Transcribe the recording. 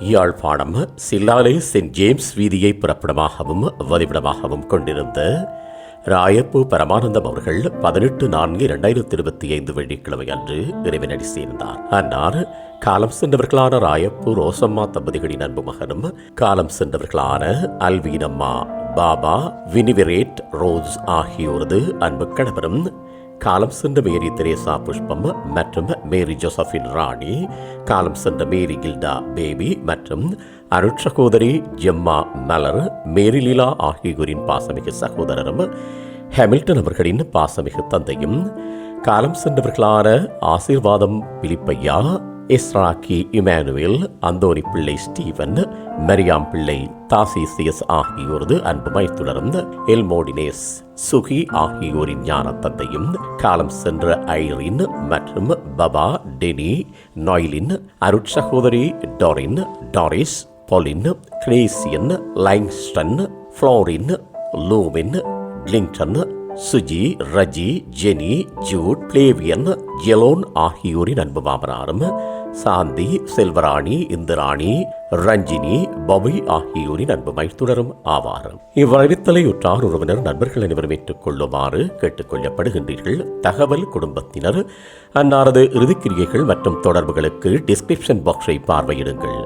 Yazhpanam Chillalai send James வீதியை புறப்படமாகவும் வதிவிடமாகவும் கொண்டிருந்த ராயப்பு பரமானந்தம் அவர்கள் பதினெட்டு நான்கு இரண்டாயிரத்தி இருபத்தி ஐந்து வெள்ளிக்கிழமை அன்று இறைவனடி சேர்ந்தார். அன்னார் காலம் சென்றவர்களான ராயப்பு ரோசம்மா தம்பதிகளின் அன்பு மகனும் காலம் சென்றவர்களான அல்வீனம்மா பாபா வினிவிரேட் ரோஸ் ஆகியோரது அன்பு கணவரும் காலம் சென்ற மேரி தெரேசா புஷ்பம் மற்றும் மேரி ஜோசபின் ராணி காலம் சென்ற மேரி கில்டா பேபி மற்றும் அருட்சகோதரி ஜெம்மா மலர் மேரி லீலா ஆகியோரின் பாசமிகு சகோதரரும் ஹெமில்டன் அவர்களின் பாசமிகு தந்தையும் காலம் சென்றவர்களான Asirvatham பிலிப்பையா இஸ்ராக்கி Emmanuel Anthony Pillai Steven Mariam Pillai Tarcisius ஆகியோரது அன்பு மைத்துடரும் எல்மோடினேஸ் சுகி ஆகியோரின் ஞான தந்தையும் காலம் சென்ற ஐரின் மற்றும் பபா Denny நாய்லின் அருட்சகோதரி Doreen Doris Pauline Gracian Laingston Florin Louvin Klington Suji Raji Jenny Jude Flavian Jelon ஆகியோரின் அன்பு மாமனாரும் சாந்தி செல்வராணி இந்திராணி ரஞ்சினி பபி ஆகியோரின் அன்பு மைத்துடரும் ஆவார். இவ்வறிவித்தலை உற்றார் உறவினர் நண்பர்கள் அனைவரும் ஏற்றுக் கொள்ளுமாறு கேட்டுக்கொள்ளப்படுகின்றீர்கள். தகவல் குடும்பத்தினர் அன்னாரது இறுதிக்கிரியைகள் மற்றும் தொடர்புகளுக்கு டிஸ்கிரிப்ஷன் பாக்ஸை பார்வையிடுங்கள்.